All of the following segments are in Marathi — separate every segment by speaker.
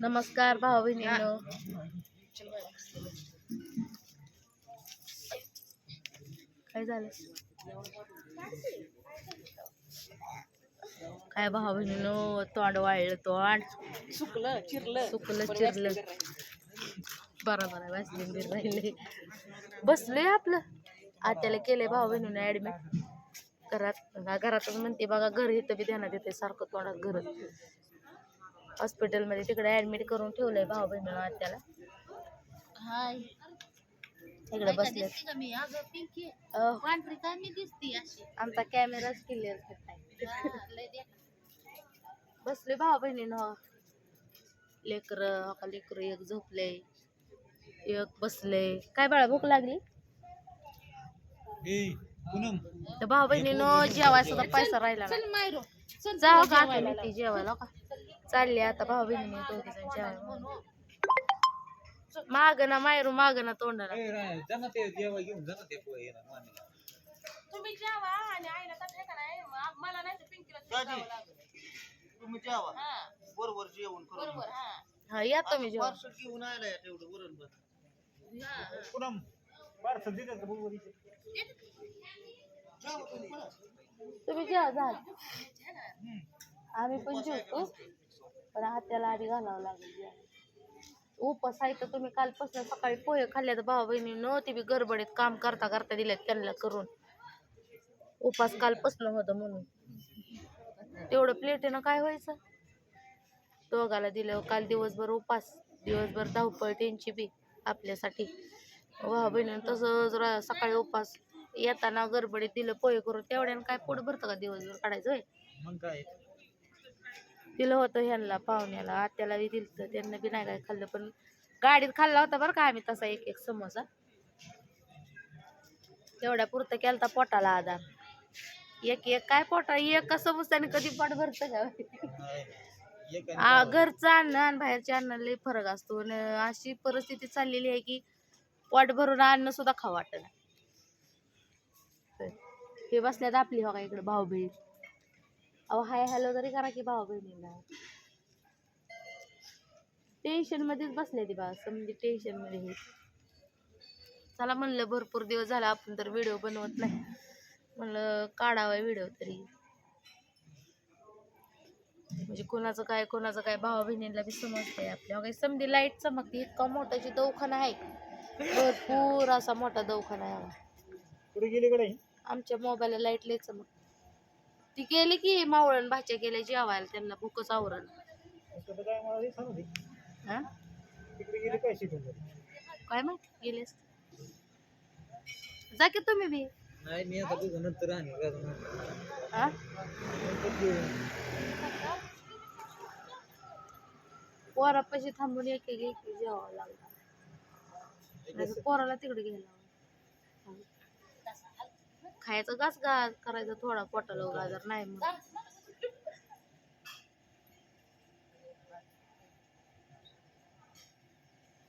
Speaker 1: नमस्कार भाऊ बहिणी काय झालं काय भाऊ बहिणीनो तोंड वाळलं तोंड.
Speaker 2: सुकलं चिरलं.
Speaker 1: सुकलं चिरलं बरं बरं वाचले बीर राहिले. बसलोय आपलं. आत्याला केलंय भाऊ बहिणीनं ऍडमिट घरात घरातच म्हणते बघा घर इथं बी ध्यानात येते सारखं तोंडात घर. हॉस्पिटलमध्ये तिकडे ऍडमिट करून ठेवलंय भाऊ बहिणीनं आत्याला.
Speaker 3: हाय.
Speaker 1: इकडे बसले आमचा कॅमेराच क्लिअर
Speaker 3: हा.
Speaker 1: बसले भाऊ बहिणीनं. लेकर का लेकर एक झोपले एक बसले काय बाळा भूक लागली? तर भाऊ बहिणीनं सुद्धा पैसा राहिला नाही
Speaker 3: चल मायरो चल
Speaker 1: जाऊ
Speaker 3: तुला
Speaker 1: का ती जेवायला का? चालली आता भाऊ बहिणी दोघी जण जेवायला माग ना मायरू माग ना तोंडाला.
Speaker 2: तुम्ही जेवा आणि आईला तर ठेका नाही. मला नाही पिंकीला
Speaker 4: तुम्ही जेवा. बरोबर जेवण
Speaker 2: बरोबर हा.
Speaker 1: हा या तुम्ही जेवा.
Speaker 4: पार्सल घेऊन आलाय तेवढं वरण भात.
Speaker 2: हा.
Speaker 1: तुम्ही. जेवा झाल. आम्ही पण जेवतो. पण हात्याला आधी घालावं लागेल उपास आहे तर तुम्ही कालपासून सकाळी पोहे खाल्ले तर भाऊ बहिणी ते बी गडबडीत काम करता करता दिलेत त्यांना करून. उपास कालपासून होतं म्हणून. तेवढं प्लेटीनं काय व्हायचं? दोघाला दिलं काल दिवसभर उपास दिवसभर धावपळ त्यांची बी आपल्यासाठी. भाऊ बहिणीनं तसं जरा सकाळी उपास येताना गडबडीत दिलं पोहे करून तेवढ्यानं काय पोट भरतं का दिवसभर काढायचं होय?
Speaker 4: मग काय?
Speaker 1: दिलं होतं ह्यांना पाहुण्याला. आत्याला बी दिलं त्यांना बी नाही काय खाल्लं. पण गाडीत खाल्ला होता बरं का आम्ही तसा एक एक समोसा. तेवढ्या पुरतं केलता पोटाला आधार एक एक काय पोटा? एक समोसाने कधी पोट भरतं का? घरचं अन्न आणि बाहेरच्या अन्नाला लई फरक असतो. आणि अशी परिस्थिती चाललेली आहे की पोट भरून अन्न सुद्धा खाऊ वाटत हे बसल्यात आपली हो का इकडे भाऊ अहो हाय हॅलो तरी करा की भाऊ बहिणीला टेन्शन मध्येच बसले ती बा म्हणजे टेन्शनमध्ये हे. चला म्हणलं भरपूर दिवस झाला आपण तर व्हिडिओ बनवत नाही. म्हणलं काढावा व्हिडिओ तरी. म्हणजे कोणाचं काय कोणाचं काय भावा बहिणीला बी समजतंय आपल्या. काही समधी लाइट चमकते इतका मोठाची दवाखाना आहे. भरपूर असा मोठा दवाखाना आहे.
Speaker 4: गेली कडे
Speaker 1: आमच्या मोबाईलला लाइट लय चमक ती गेली की मावळण भाच्या गेल्या जेवायला त्यांना भूकच आवरण
Speaker 4: काय हे?
Speaker 1: हा माहिती? गेले जा की तुम्ही बी.
Speaker 4: नाही मी आता तुझं नंतर आणि
Speaker 1: हा? पोरापाशी थांबून एक एक एक एक जेवावं लागलं पोराला तिकडे गेला खायचं घास गा करायचं थोडा पोटाला गाजर नाही मग.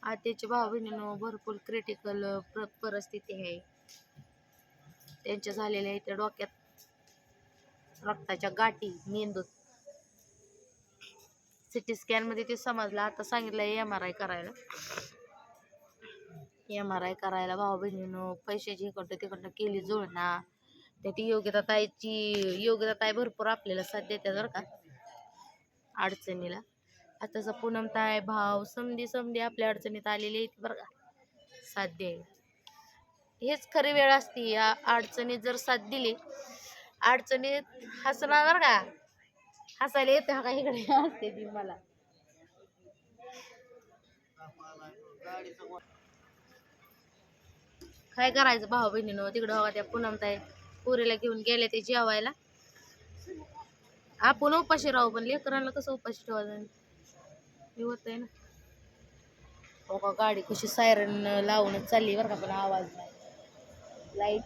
Speaker 1: आत्याच्या भाऊ बहिणीनं भरपूर क्रिटिकल परिस्थिती आहे. त्यांच्या झालेल्या त्या डोक्यात रक्ताच्या गाठी मेंदूत. सिटी स्कॅनमध्ये ते समजलं आता सांगितलं एम आर आय करायला. एम आर आय करायला भाऊ बहिणीनं पैशाची इकडनं तिकडनं केली जुळणा त्या ती योग्यता ताईची योग्यता ताई भरपूर आपल्याला साथ देतात बरं का. अडचणीला. आताचा पूनम ताय भाव समधी समधी आपल्या अडचणीत आलेली आहेत बरं का. साथ द्यायला हेच खरी वेळ असती. या अडचणीत जर साथ दिली अडचणीत हसणार बरं का. हसायला येते का इकडे? असते ती मला. काय करायचं भाऊ बहिणीनं? तिकडं हवा त्या पूनम ताई पुरीला घेऊन गेले ते जेवायला. आपण उपाशी राहू पण लेकरांना कसं उपाशी ठेवायचं? हे आहे ना. हो का गाडी कशी सायरन लावूनच चालली बरं का पण आवाज नाही. लाइट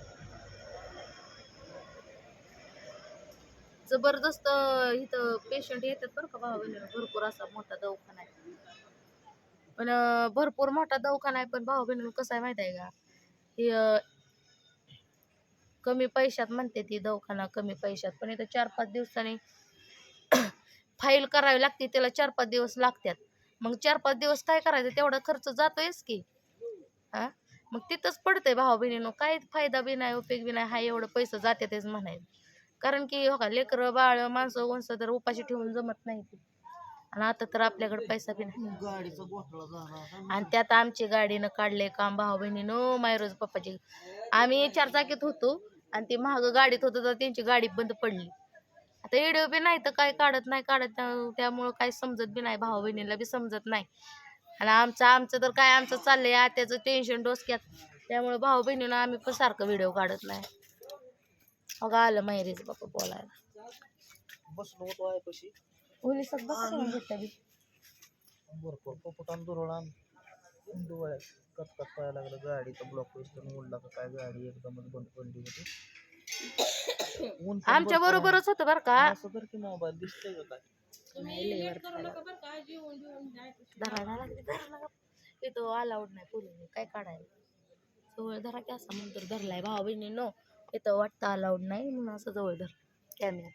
Speaker 1: जबरदस्त इथं पेशंट येतात बरं का भाऊ बहिणीनं. भरपूर असा मोठा दवाखाना आहे. पण भरपूर मोठा दवाखाना आहे पण भाऊ बहिणीनं कसं आहे माहिती आहे का? कमी पैशात म्हणते ती दवाखाना कमी पैशात. पण इथं चार पाच दिवसांनी फाईल करावी लागते त्याला चार पाच दिवस लागतात. मग चार पाच दिवस काय करायचं? तेवढा खर्च जातोयच की. हा मग तिथंच पडतंय भाऊ बहिणीनो. काय फायदा बी नाही उपयोग बी नाही. हा एवढं पैसे जात्यातच म्हणायचं कारण की हो का लेकरं बाळ माणसं वंस तर उपाशी ठेवून जमत नाही ती. आणि आता तर आपल्याकडे पैसा बी नाही.
Speaker 4: गाडीचा घोटाळा झाला
Speaker 1: आणि त्यात आमची गाडीनं काढले काम भाऊ बहिणीनं मायरोज पप्पाची. आम्ही चार चाकीत होतो आणि ती महाग गाडीत होतो तर त्यांची गाडी बंद पडली. आता व्हिडिओ बी नाही तर काय काढत नाही काढत त्या- त्यामुळं काही समजत बी नाही भाऊ बहिणीला बी समजत नाही. आणि आमचं आमचं तर काय आमचं चाललंय आत्याचं टेन्शन डोसक्यात. त्यामुळे भाऊ बहिणीनं आम्ही पण सारखं व्हिडिओ काढत नाही. अगं आलं माहेरीच बापा बोलायला.
Speaker 4: बसलो होतो आहे
Speaker 1: पोलिसात बघा घेतलं बी.
Speaker 4: भरपूर पोपटान दुरळान डोळ्यात कटकट पाहायला लागलं. गाडीचा ब्लॉक वेस्टर्न मोडला का काय गाडी एकदमच बंद पडली होती. ऊन पण
Speaker 1: आमच्या
Speaker 4: भरपूर आहे.
Speaker 1: बरोबरच होतं बरं का.
Speaker 4: असं तर की मोबाईल दिसतंय का काय?
Speaker 1: नाही धरायला लागले धरायला लागले. अलाउड पोलीस काय काढायला? जवळ धरा की असा म्हणतो धरलाय भाऊ बहिणी नो इथं वाटतं अलाउड नाही म्हणून असं जवळ धर. कॅमेरा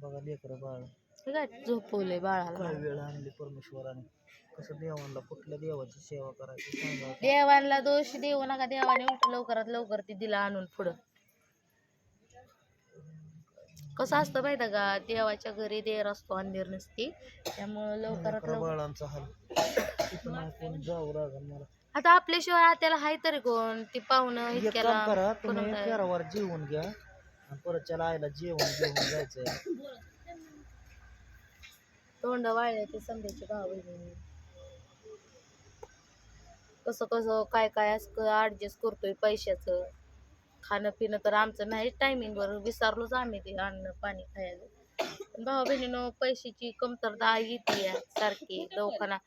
Speaker 4: बघा लेकरं बाळ.
Speaker 1: आहे झोपवलंय बाळाला?
Speaker 4: काय वेळ आणली परमेश्वराने? कसं देवांना कुठल्या देवाची सेवा करायची सांगा.
Speaker 1: देवांना दोष देऊ नका देवाने उलट लवकरात लवकर ती दिला आणून पुढं. कसं असतं माहिती का? देवाच्या घरी देर असतो अंधेर नसती. त्यामुळं लवकरात
Speaker 4: लेकरं
Speaker 1: लवकर
Speaker 4: बाळांचा हाल. तिथं नाही कोण जाऊ लागेल मला
Speaker 1: आता आपल्याशिवाय आत्याला हाय तरी कोण? ती पाहुणं
Speaker 4: एक
Speaker 1: इतक्याला
Speaker 4: काम करा
Speaker 1: करून
Speaker 4: तुम्ही
Speaker 1: काय?
Speaker 4: फेरावर जेवून घ्या. परत त्याला जेवण घेऊन जायचंय.
Speaker 1: तोंड वाळले ते समजायचे भाऊ बहिणी कसं कसं काय काय ऍडजस्ट करतोय पैशाचं. खाणं पिणं तर आमचं नाही टायमिंग वर विसरलोच आम्ही ते अन्न पाणी खायला. पण भाऊ बहिणीनं पैशाची कमतरता येते सारखी दवाखाना.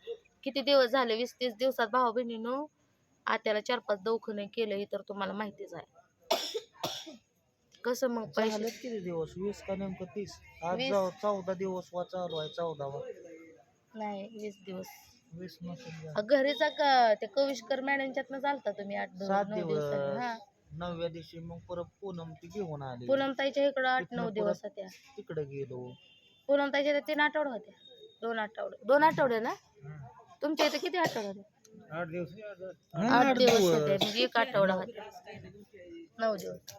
Speaker 1: किती दिवस झाले? वीस तीस दिवसात भाऊ बहिणीनं आत्याला चार पाच दवाखाने केले तर तुम्हाला माहितीच आहे. कसं मग पैसे?
Speaker 4: किती दिवस? वीस का नेमकं तीस? आज
Speaker 1: वीस.
Speaker 4: जाऊ चौदा दिवस वा चालू आहे चौदावा
Speaker 1: नाही वीस दिवस.
Speaker 4: वीस नसून
Speaker 1: अ, घरीचा का ते कविष्कर मॅडमच्यातनं चालता तुम्ही आठ
Speaker 4: सात
Speaker 1: नऊ दिवसांनी
Speaker 4: दिवस
Speaker 1: हा.
Speaker 4: नवव्या दिवशी मग परत पूनम ती घेऊन आली.
Speaker 1: पूनमताईच्या इकडं आठ नऊ दिवस
Speaker 4: परत-
Speaker 1: होत्या.
Speaker 4: तिकडे गेलो.
Speaker 1: पूनमताईच्या इथं तीन आठवडे होत्या. दोन आठवडे. दोन आठवडे ना? तुमच्या इथे किती आठवडे होते
Speaker 4: आठ दिवस.
Speaker 1: आठ दिवस होते म्हणजे एक आठवडा होत्या नऊ दिवस.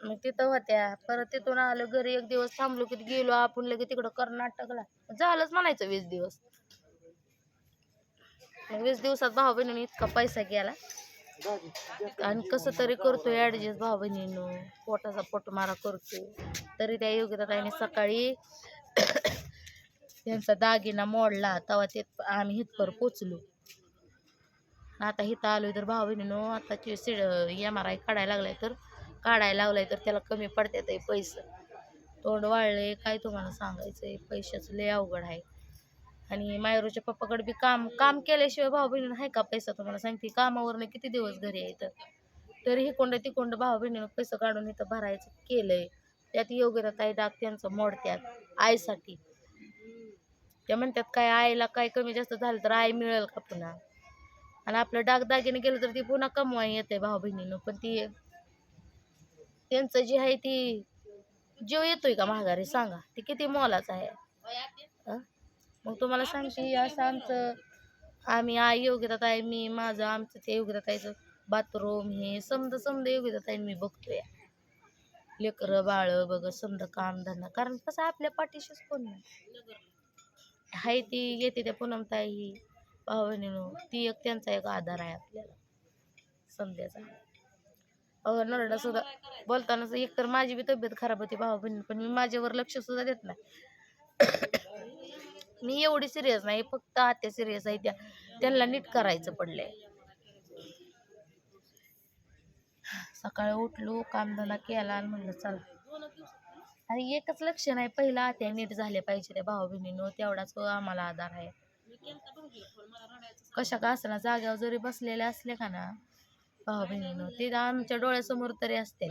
Speaker 1: मग तिथं होत्या. परत तिथून आलं घरी एक दिवस थांबलो की गेलो आपण लगेच तिकडं कर्नाटकला. झालंच म्हणायचं वीस दिवस. मग वीस दिवसात भाऊ बहिणीने इतका पैसा गेला आणि कसं तरी करतोय ऍडजस्ट भाऊ बहिणीनं पोटाचा पोटमारा करतोय. तरी त्या योग्यताने सकाळी त्यांचा दागिना मोडला. तेव्हा ते आम्ही हितपर पोचलो. आता हिथं आलोय तर भाऊ बहिणीनं आताची सिड एम आर आय काढायला लागलाय तर काढायला लागलाय तर त्याला कमी पडतात आहे पैसे. तोंड वाळले काय तुम्हाला सांगायचंय? पैशाचं लय अवघड आहे. आणि मायरूच्या पप्पाकडे बी काम काम केल्याशिवाय भाऊ बहिणीनं आहे का पैसा? तुम्हाला सांगते कामावरनं किती दिवस घरी यायचं? तरी हिकोंड तिकोंड भाऊ बहिणीनं पैसे काढून इथं भरायचं केलंय. त्यात योग्यता ताई डाग त्यांचं मोडत्यात आईसाठी. त्या म्हणतात काय आईला काय कमी जास्त झालं तर आई मिळेल का पुन्हा? आणि आपलं डागदागिने गेलं तर ती पुन्हा कमवाय येते भाऊ बहिणीनं पण ती त्यांचं जे आहे ती जीव येतोय का माघारी? सांगा. ते किती मोलाचं आहे? मग तुम्हाला सांगते असं आमचं आम्ही आई योग्यता ताई मी माझं आमचं ते योग्यता ताईचं बाथरूम हे समजा समजा योग्यता ताई मी बघतोय. लेकरं बाळ बघ समजा काम धंदा. कारण कसं आपल्या पाठीशीच कोण नाही. हाय ती येते त्या पूनमताई ही भाऊ ती एक त्यांचा एक आधार आहे आपल्याला. समजायचा नरडा सुद्धा बोलताना एक तर माझी बी तब्येत खराब होती भाऊ बहिणी पण मी माझ्यावर लक्ष सुद्धा देत नाही. मी एवढी सिरियस नाही फक्त आत्या सिरियस आहे त्या त्यांना नीट करायचं पडलंय. सकाळी उठलो कामधंदा केला आणि म्हणलं चला. आणि एकच लक्ष नाही पहिला आत्या नीट झाले पाहिजे त्या भाऊ बहिणीनो तेवढाच आम्हाला आधार आहे. कशा का असना जाग्यावर जरी बसलेल्या असल्या का ना भाऊ बहिणीनं ते आमच्या डोळ्यासमोर तरी असते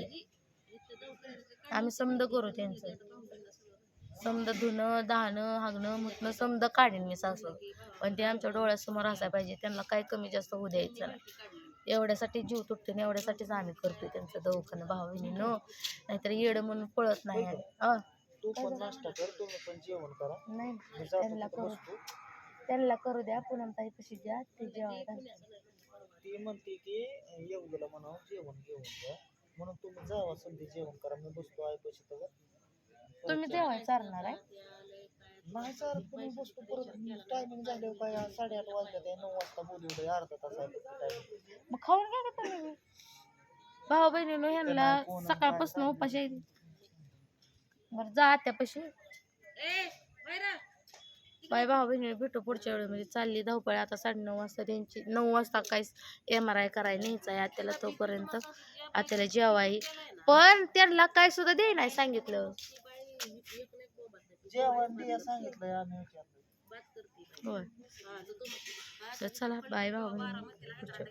Speaker 1: आम्ही समद करू त्यांचं. समद धुणं दहाणं हागणं मुतणं समद काढीन मी सासू. पण ते आमच्या डोळ्यासमोर असायला पाहिजे त्यांना काही कमी जास्त होऊ द्यायचं नाही. एवढ्यासाठी जीव तुटतो आणि एवढ्यासाठीच आम्ही करतोय त्यांचं दवाखाना भाऊ बहिणीनं नाहीतर येडं म्हणून पळत नाही
Speaker 4: जेवण जातो
Speaker 1: त्यांना करू. त्यांना करू द्या पूनम ताई कशी द्या ते जेवायला.
Speaker 4: ती म्हणते की येऊ गेला म्हणावं जेवण घेऊन जा. म्हणून तुम्ही जावा संधी जेवण करा. मी बसतो आहे पैसे तर
Speaker 1: तुम्ही जेवायला चालणार आहे?
Speaker 4: नाही सर तुम्ही बसतो परत. टायमिंग झाल्यावर काय आज साडेआठ वाजले ते नऊ वाजता बोलवलं अर्धा तास आहे टायमिंग
Speaker 1: मग खाऊन घ्या का तुम्ही? भाऊ बहिणीनं ह्यांना सकाळपासून उपाशी बरं जा आत्यापाशी.
Speaker 2: ए वैरा
Speaker 1: बाय भाऊ बहिणी भेटू पुढच्या वेळेमध्ये. चालली धावपळ आता साडेनऊ वाजता त्यांची नऊ वाजता काय एम आर आय करायला न्यायचं आहे आत्याला तोपर्यंत. आत्याला जेवाय पण त्यांना काय सुद्धा दे नाही सांगितलं.
Speaker 4: जेवण आम्ही विचारलं.
Speaker 1: होय. तर चला बाय भाऊ बहिणी पुढच्या